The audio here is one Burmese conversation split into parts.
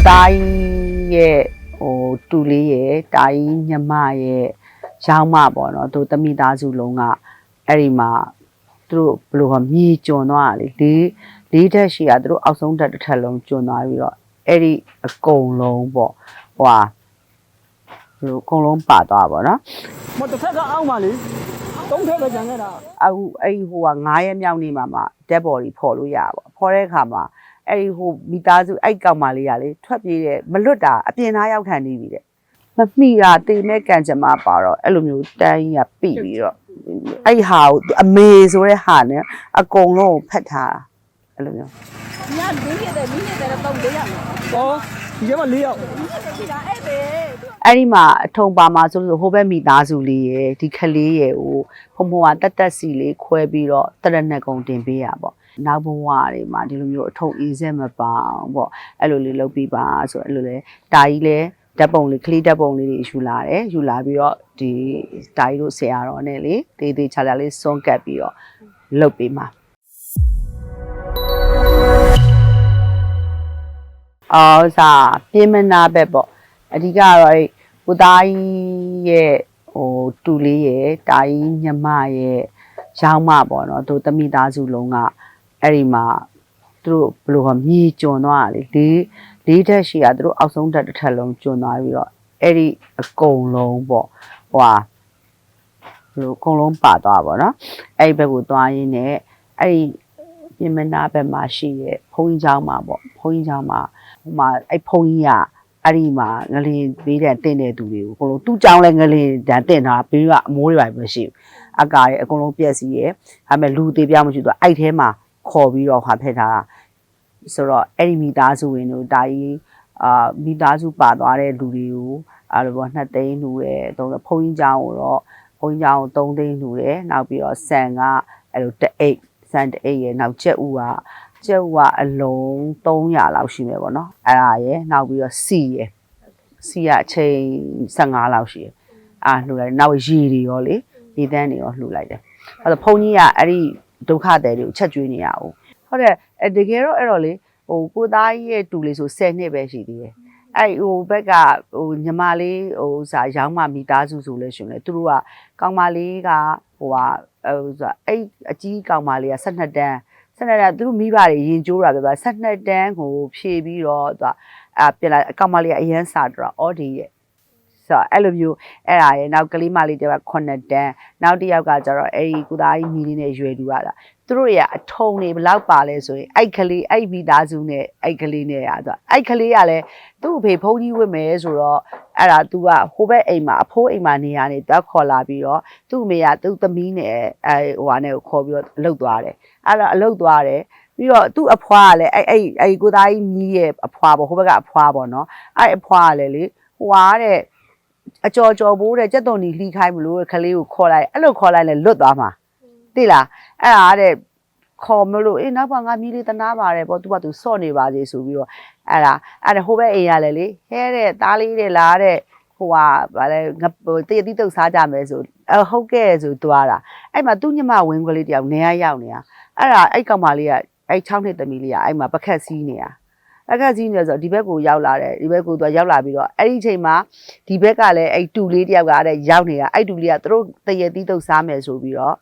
ကိုသားကြီးရဲ့ဟိုတူလေးရဲ့တာကြီးညမရဲ့ရောင်းမပေါ့နော်သူတမိသားစုလုံးကအဲ့ဒီမှာသူတို့ဘယ်လိုဟောမြေကျွံသွားတာလေလေးလေးတက်ရှိကသူတို့အောက်ဆုံးတက်တစ်ထပ်လုံးကျွံသွားပြီးတော့အဲ့ဒီအကုန်လုံးပေါ့ဟိုဟာဟိုအကုန်လုံးပါသွားပါတော့မတစ်ဖက်ကအောက်မှာလေသုံးထက်ပဲကျန်ခဲ့တာအခုအဲ့ဒီဟိုက9ရက်မြောက်နေ့မှာမှ dead body ဖော်လို့ရပါဘောဖော်တဲ့အခါမှာ အဲ့ဒီဟိုမိသားစုအဲ့ကောင်မလေးကလေထွက်ပြေးတဲ့မလွတ်တာအပြင်သားရောက်ခံနေပြီတဲ့မမိတာတေမဲ့ကန်ကြမ္မာပါတော့အဲ့လိုမျိုးတန်းကြီးကပြီပြီးတော့အဲ့ဟာကိုအမေဆိုတဲ့ဟာနဲ့အကုန်လုံးကိုဖက်ထားတာအဲ့လိုမျိုးညမင်းရတယ်မင်းရတယ်တော့လေးရမယ်ဟောဒီကမှ၄ယောက်ဒီကအဲ့ပဲအဲ့ဒီမှာအထုံပါမှာဆိုလို့ဟိုဘက်မိသားစုလေးရယ်ဒီခလေးရယ်ဟိုဖုံဖုံကတက်တက်စီလေးခွဲပြီးတော့တရနက်ကုံတင်ပေးရပေါ့ နောက်ဘဝတွေမှာဒီလိုမျိုးအထုံအေးစက်မပအောင်ပေါ့အဲ့လိုလေးလုပ်ပြီးပါဆိုအဲ့လိုလေတာကြီးလဲဓာတ်ပုံလေးကလေးဓာတ်ပုံလေးတွေယူလာတယ်ယူလာပြီးတော့ဒီတာကြီးတို့ဆရာတော်နဲ့လေတေးသေးချာချာလေးစွန့်ကပ်ပြီးတော့လုပ်ပေးမှာအော်စားပြင်းမနာဘက်ပေါ့အဓိကကတော့အဲ့ကိုသားကြီးရဲ့ဟိုတူလေးရဲ့တာကြီးညမရဲ့ရောင်းမပေါ့နော်သူတမိသားစုလုံးက အဲ့ဒီမှာသူတို့ဘယ်လိုဟောမြေကျွံသွားတာလေလေးလေးတက်ရှိကသူတို့အောက်ဆုံးတက်တစ်ထပ်လုံးကျွံသွားပြီးတော့အဲ့ဒီအကုန်လုံးပေါ့ဟိုဟာဘယ်လိုအကုန်လုံးပါသွားပါတော့အဲ့ဒီဘက်ကိုသွားရင်းနဲ့အဲ့ဒီပြင်မနာဘက်မှာရှိရဲ့ဘုန်းကြီးเจ้าမှာပေါ့ဘုန်းကြီးเจ้าမှာဟိုမှာအဲ့ဘုန်းကြီးက အဲ့ဒီမှာငလင်ပေးတဲ့တင့်တဲ့သူတွေကိုအကုန်လုံးသူ့ကြောင်းလဲငလင်တန်တင်တာပြီးတော့အမိုးတွေပါမရှိဘူးအကာရဲ့အကုန်လုံးပြက်စီးရဲ့ဒါပေမဲ့လူသေးပြောင်းမရှိတော့အဲ့ထဲမှာ ခေါ်ပြီးတော့ဟာဖက်ထားတာဆိုတော့အဲ့ဒီမိသားစုဝင်တို့ဒါကြီးအာမိသားစုပါသွားတဲ့လူတွေကိုအဲ့လိုပေါ့2သိန်းလူရဲ့အသုံးဘုန်းကြီးကျောင်းကိုတော့ဘုန်းကြီးကျောင်းကို3သိန်းလူရဲ့နောက်ပြီးတော့ဆန်ကအဲ့လိုတအိတ်ဆန်တအိတ်ရဲ့နောက်ကျက်ဥကကျက်ဥကအလုံး300လောက်ရှိမယ်ပေါ့နော်အဲ့ဒါရဲ့နောက်ပြီးတော့စီရဲ့စီကအချိန်15လောက်ရှိတယ်အာလှူလိုက်နောက်ရေတွေရောလေဒီတန်းတွေရောလှူလိုက်တယ်အဲ့တော့ဘုန်းကြီးကအဲ့ဒီ ဒုက္ခတဲ့တွေကိုချက်ကျွေးနေရအောင်ဟုတ်တယ်အဲ့တကယ်တော့အဲ့တော့လေဟိုကိုသားကြီးရဲ့တူလေးဆို10နှစ်ပဲရှိသေးတယ်အဲ့ဟိုဘက်ကဟိုညီမလေးဟိုစာရောင်းမမိသားစုဆိုလဲရှင်လေသူတို့ကကောင်မလေးကဟိုဟာဟိုဆိုအဲ့အကြီးကောင်မလေးက12တန်း12တန်းသူတို့မိဘတွေရင်ကျိုးတာပဲပါ12တန်းကိုဖြည့်ပြီးတော့သူကအာပြန်လာအကောင်မလေးကအရန်စာတော့အော်ဒီရဲ့ ဆိုတော့အဲ့လိုမျိုးအဲ့ဒါရဲ့နောက်ကလေးမလေးတယောက်က9တန်းနောက်တစ်ယောက်ကကျတော့အဲ့ဒီကုသားကြီးမိလေးနဲ့ရွယ်တူရတာသူတို့တွေကအထုံနေဘလောက်ပါလဲဆိုရင်အဲ့ကလေးအဲ့မိသားစုနဲ့အဲ့ကလေးနဲ့ရဆိုအဲ့ကလေးကလည်းသူ့အဖေဖုန်းကြီးဝတ်မယ်ဆိုတော့အဲ့ဒါ तू ကဟိုဘက်အိမ်မှာအဖိုးအိမ်မှာနေရနေတက်ခေါ်လာပြီးတော့သူ့အမေကသူ့သမီးနဲ့အဲဟိုဟာနဲ့ကိုခေါ်ပြီးတော့အလုပ်သွားတယ်အဲ့တော့အလုပ်သွားတယ်ပြီးတော့သူ့အဖွားကလည်းအဲ့အဲ့အဲ့ကိုသားကြီးမြည်ရဲ့အဖွားပေါ့ဟိုဘက်ကအဖွားပေါ့နော်အဲ့အဖွားကလည်းလေဟိုဟာတဲ့ အကြော်ကြော်ဘိုးတဲ့ကြက်သွန်ကြီးလှီးခိုင်းမလို့ခလေးကိုခေါ်လိုက်အဲ့လိုခေါ်လိုက်လဲလွတ်သွားမှာသိလားအဲ့ဒါတဲ့ခေါ်မလို့အေးနောက်ပါငါမြည်လေးတနာပါတယ်ပေါ့သူကသူစော့နေပါစေဆိုပြီးတော့အဲ့ဒါအဲ့ဒါဟိုဘက်အိမ်ရလဲလေဟဲတဲ့သားလေးတဲ့လားတဲ့ဟိုဟာဗာလဲငါဟိုတရတိတုတ်စားကြမယ်ဆိုအဟုတ်ကဲ့ဆိုသွားတာအဲ့မှာသူ့ညမဝင်းကလေးတယောက်နေရရောက်နေတာအဲ့ဒါအဲ့ကောင်မလေးကအဲ့6နှစ်သမီးလေးကအဲ့မှာပကက်စီးနေတာ အခက်ကြီးနေဆိုတော့ဒီဘက်ကိုရောက်လာတယ်ဒီဘက်ကိုသူကရောက်လာပြီးတော့အဲ့ဒီအချိန်မှာဒီဘက်ကလည်းအဲ့တူလေးတယောက်ကအဲ့ရောက်နေတာအဲ့တူလေးကသူတို့တရတီးတုပ်စားမယ်ဆိုပြီးတော့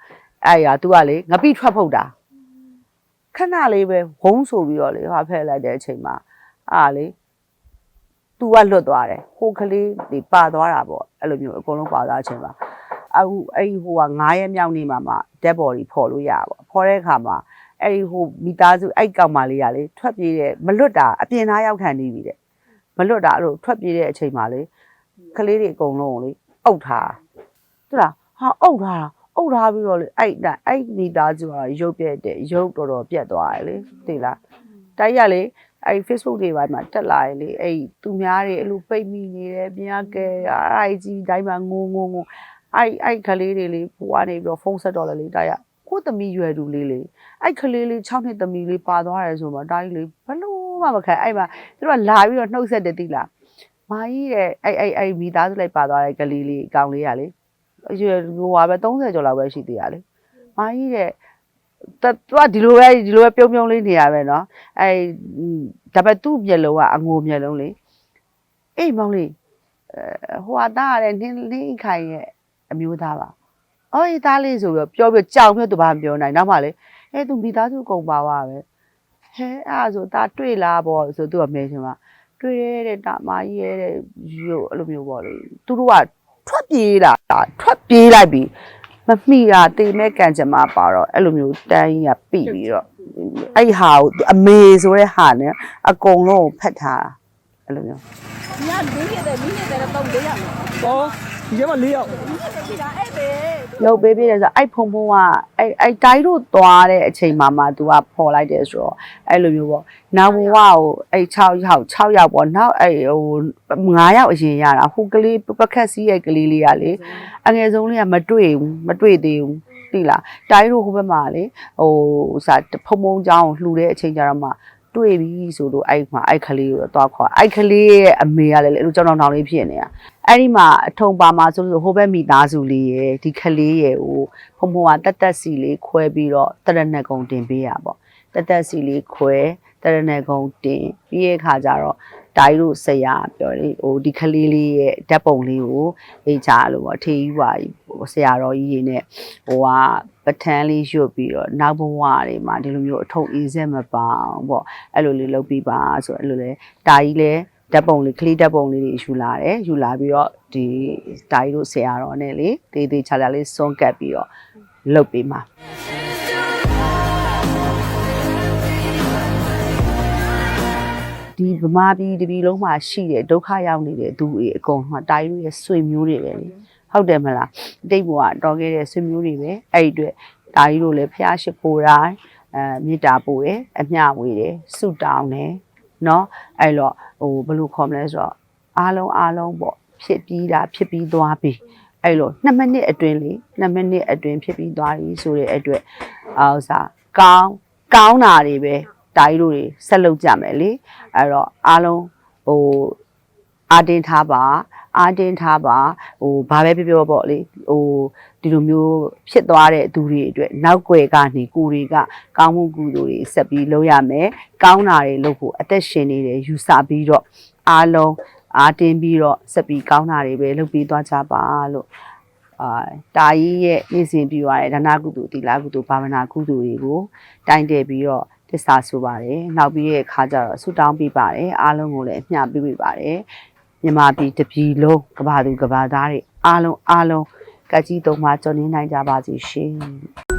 အဲ့ရသူကလေငပိထွက်ဖုတ်တာခဏလေးပဲဝုန်းဆိုပြီးတော့လေဟာဖဲလိုက်တဲ့အချိန်မှာအားလေသူကလွတ်သွားတယ်ဟိုကလေးဒီပါသွားတာပေါ့အဲ့လိုမျိုးအကုန်လုံးပါသွားခြင်းပါအခုအဲ့ဟိုက9ရက်မြောက်နေ့မှာမှ dead body ဖော်လို့ရပါပေါ့ဖော်တဲ့အခါမှာ အဲ့ဒီဟိုမိသားစုအဲ့ကောင်မလေးကလေထွက်ပြေးတဲ့မလွတ်တာအပြင်သားရောက်ခံနေပြီတဲ့မလွတ်တာအဲ့လိုထွက်ပြေးတဲ့အချိန်မှာလေကလေးတွေအကုန်လုံးကိုလေအုပ်ထားတူလားဟာအုပ်ထားတာအုပ်ထားပြီးတော့လေအဲ့ဒါအဲ့မိသားစုကရုပ်ပြက်တဲ့ရုပ်တော်တော်ပြက်သွားတယ်လေသိလားတိုက်ရလေအဲ့ Facebook တွေပိုင်းမှာတက်လာရင်လေအဲ့သူများတွေအဲ့လိုပိတ်မိနေတယ်မြားကဲအဲ့ကြီးတိုင်းမှာငုံငုံငုံအဲ့အဲ့ကလေးတွေလေဘွားနေပြီးတော့ဖုန်းဆက်တော့လေတိုက်ရ ကိုသမီးရွယ်သူလေးလေ အဲ့ကလေးလေး6နှစ်သမီးလေးပါသွားတယ်ဆိုမှတာကြီးလေးဘလို့မှမခံအဲ့မှာသူတို့ကလာပြီးတော့နှုတ်ဆက်တယ်တိလားမာကြီးတဲ့အဲ့အဲ့အဲ့မိသားစုလိုက်ပါသွားတဲ့ကလေးလေးအကောင်လေးကလေရွယ်ဟိုဟာပဲ30ကျော်လောက်ပဲရှိသေးတာလေမာကြီးတဲ့ တသူကဒီလိုပဲဒီလိုပဲပြုံးပြုံးလေးနေရပဲเนาะအဲဒါပေမဲ့သူ့မျက်လုံးကအငိုမျက်လုံးလေအေးမောင်လေးအဲဟိုဟာသားရတဲ့နင်းလင်းခိုင်ရဲ့အမျိုးသားပါ အော်ဒီသားလေးဆိုပြီးပြောပြီးကြောက်ပြီးသူဘာမပြောနိုင်နောက်မှလေအဲသူမိသားစုကုန်ပါပါပဲဟဲအဲ့ဒါဆိုသားတွေ့လားပေါ့ဆိုသူကမဲချင်ပါတွေ့ရတဲ့တာမကြီးရဲ့တဲ့ရုပ်အဲ့လိုမျိုးပေါ့လေသူတို့ကထွက်ပြေးလာတာထွက်ပြေးလိုက်ပြီမမိတာတေမဲ့ကန်ကြမှာပါတော့အဲ့လိုမျိုးတန်းကြီးကပြီပြီးတော့အဲ့ဟာကိုအမေဆိုတဲ့ဟာနဲ့အကုန်လုံးကိုဖတ်ထားတာအဲ့လိုမျိုးညလူရတဲ့မိနေတဲ့တော့၄ရမယ်ဟော ဒီထဲမှာ၄ယောက် ဒီကအဲ့ပဲ လုတ်ပေးပေးတယ်ဆိုတော့အဲ့ဖုံဖုံကအဲ့အဲ့တိုင်းတို့သွားတဲ့အချိန်မှာမှ तू ကပေါ်လိုက်တယ်ဆိုတော့အဲ့လိုမျိုးပေါ့နောက်ဘဝကိုအဲ့6ယောက်6ယောက်ပေါ့နောက်အဲ့ဟို9ယောက်အရင်ရတာဟိုကလေးပကက်စီးရဲ့ကလေးလေးကလေအငယ်ဆုံးလေးကမတွေ့ဘူးမတွေ့သေးဘူးသိလားတိုင်းတို့ဟိုဘက်မှာလေဟိုစာဖုံဖုံเจ้าကိုလှူတဲ့အချိန်ကျတော့မှ တွေ့ပြီဆိုလို့အဲ့မှာအဲ့ကလေးကိုတော့ခေါ်အဲ့ကလေးရဲ့အမေကလည်းအဲ့လိုကြောင်တောင်တောင်လေးဖြစ်နေတာအဲ့ဒီမှာအထုံပါမှာဆိုလို့ဟိုဘက်မိသားစုလေးရယ်ဒီခလေးရယ်ကိုဖုံဖုံကတက်တက်စီလေးခွဲပြီးတော့တရဏဂုံတင်ပေးရပေါ့တက်တက်စီလေးခွဲတရဏဂုံတင်ပြီးရဲ့ခါကျတော့ဒိုင်းတို့ဆရာပြောလေဟိုဒီခလေးလေးရဲ့ဓာတ်ပုံလေးကိုအေးချလို့ပေါ့ထေးကြီးပါဆရာတော်ကြီးရေနဲ့ဟိုကပထန်းလေးရွတ်ပြီးတော့နောက်ဘဝတွေမှာဒီလိုမျိုးအထုံအေးစက်မပအောင်ပေါ့အဲ့လိုလေးလုပ်ပြီးပါဆိုအဲ့လိုလေဒါကြီးလဲဓာတ်ပုံလေးကလေးဓာတ်ပုံလေးတွေယူလာတယ်ယူလာပြီးတော့ဒီဓာကြီးတို့ဆရာတော်နဲ့လေတေးသေးချာချာလေးစွန့်ကပ်ပြီးတော့လုတ်ပေးမှာ ဒီဗမာပြည်တပြည်လုံးမှာရှိတဲ့ဒုက္ခရောက်နေတဲ့သူတွေအကုန်လုံးကတာကြီးတို့ရဲ့ဆွေမျိုးတွေပဲလေဟုတ်တယ်မလားအတိတ်ဘဝတော်ခဲ့တဲ့ဆွေမျိုးတွေပဲအဲ့ဒီအတွက်တာကြီးတို့လည်းဖျားရှိခိုးတိုင်းအဲမေတ္တာပို့တယ်အမျှဝေတယ်ဆုတောင်းတယ် เนาะအဲ့တော့ဟိုဘယ်လိုခေါ်မလဲဆိုတော့အားလုံးအားလုံးပေါ့ဖြစ်ပြီးတာဖြစ်ပြီးသွားပြီအဲ့လို2မိနစ်အတွင်းလေ2မိနစ်အတွင်းဖြစ်ပြီးသွားပြီဆိုတဲ့အတွက်အာဥစားကောင်းကောင်းတာတွေပဲ တာကြီးတို့တွေဆက်လုပ်ကြမယ်လေအဲ့တော့အားလုံးဟိုအာတင်ထားပါအာတင်ထားပါဟိုဘာပဲပြောပြောပေါ့လေဟိုဒီလိုမျိုးဖြစ်သွားတဲ့သူတွေအတွက်နောက်ွယ်ကနေကိုယ်တွေကကောင်းမှုကုသိုလ်တွေဆက်ပြီးလုပ်ရမယ်ကောင်းတာတွေလုပ်ဖို့အသက်ရှင်နေတယ်ယူဆပြီးတော့အားလုံးအားတင်းပြီးတော့ဆက်ပြီးကောင်းတာတွေပဲလုပ်ပြီးသွားကြပါလို့အာတာကြီးရဲ့နေ့စဉ်ပြုရတဲ့ဒါနကုသိုလ်သီလကုသိုလ်ဘာဝနာကုသိုလ်တွေကိုတိုင်တယ်ပြီးတော့ တစ္ဆာဆိုပါတယ်နောက်ပြီးရဲ့အခါကျတော့ဆုတောင်းပေးပါတယ်အားလုံးကိုလည်းအမျှပေးပေးပါတယ်မြန်မာပြည်တပြည်လုံးကဘာသူကဘာသားတွေအားလုံးအားလုံးကကြီးသုံးပါကြော်နေနိုင်ကြပါစေရှင်